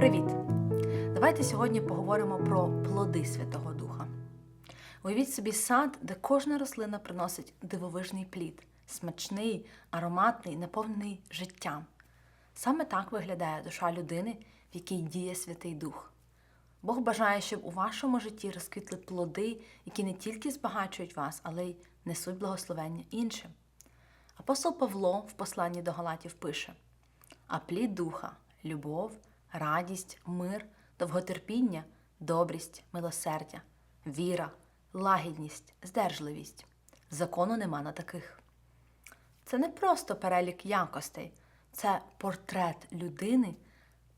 Привіт! Давайте сьогодні поговоримо про плоди Святого Духа. Уявіть собі сад, де кожна рослина приносить дивовижний плід, смачний, ароматний, наповнений життям. Саме так виглядає душа людини, в якій діє Святий Дух. Бог бажає, щоб у вашому житті розквітли плоди, які не тільки збагачують вас, але й несуть благословення іншим. Апостол Павло в посланні до Галатів пише: а плід духа любов, радість, мир, довготерпіння, добрість, милосердя, віра, лагідність, здержливість. Закону нема на таких. Це не просто перелік якостей, це портрет людини,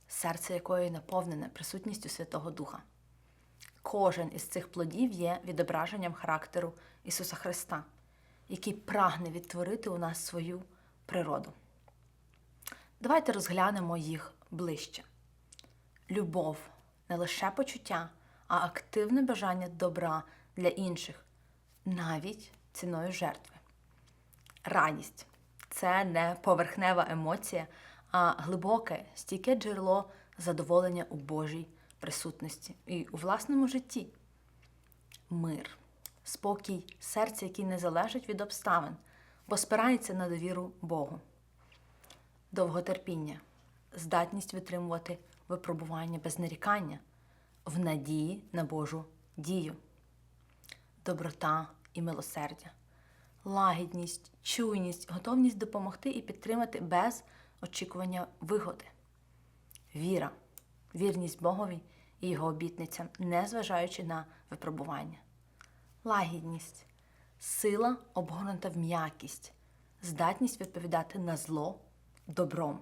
серце якої наповнене присутністю Святого Духа. Кожен із цих плодів є відображенням характеру Ісуса Христа, який прагне відтворити у нас свою природу. Давайте розглянемо їх ближче. Любов не лише почуття, а активне бажання добра для інших, навіть ціною жертви. Радість це не поверхнева емоція, а глибоке, стійке джерело задоволення у Божій присутності і у власному житті. Мир, спокій, серця, який не залежить від обставин, бо спирається на довіру Богу. Довготерпіння, здатність витримувати випробування без нарікання, в надії на Божу дію, доброта і милосердя, лагідність, чуйність, готовність допомогти і підтримати без очікування вигоди, віра, вірність Богові і Його обітницям, незважаючи на випробування, лагідність, сила обгорнута в м'якість, здатність відповідати на зло добром,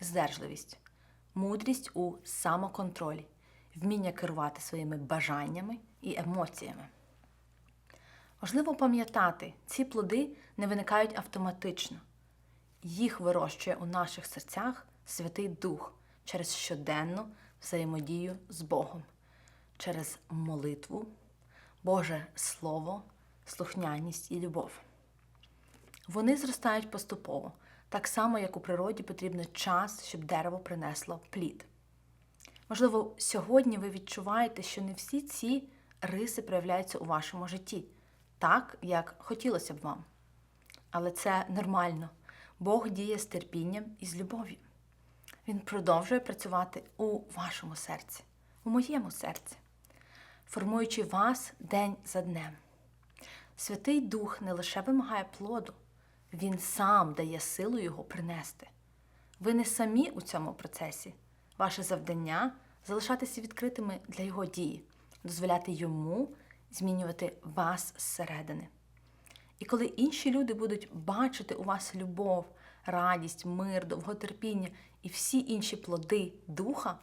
здержливість, мудрість у самоконтролі, вміння керувати своїми бажаннями і емоціями. Важливо пам'ятати, ці плоди не виникають автоматично. Їх вирощує у наших серцях Святий Дух через щоденну взаємодію з Богом, через молитву, Боже Слово, слухняність і любов. Вони зростають поступово, так само, як у природі потрібен час, щоб дерево принесло плід. Можливо, сьогодні ви відчуваєте, що не всі ці риси проявляються у вашому житті, так, як хотілося б вам. Але це нормально. Бог діє з терпінням і з любов'ю. Він продовжує працювати у вашому серці, у моєму серці, формуючи вас день за днем. Святий Дух не лише вимагає плоду, він сам дає силу його принести. Ви не самі у цьому процесі. Ваше завдання залишатися відкритими для його дії, дозволяти йому змінювати вас зсередини. І коли інші люди будуть бачити у вас любов, радість, мир, довготерпіння і всі інші плоди духа,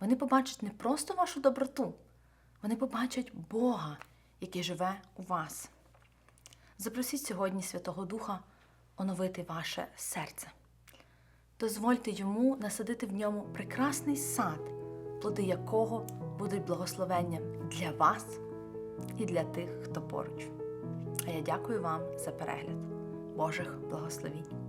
вони побачать не просто вашу доброту, вони побачать Бога, який живе у вас. Запросіть сьогодні Святого Духа оновити ваше серце. Дозвольте йому насадити в ньому прекрасний сад, плоди якого будуть благословенням для вас і для тих, хто поруч. А я дякую вам за перегляд Божих благословінь.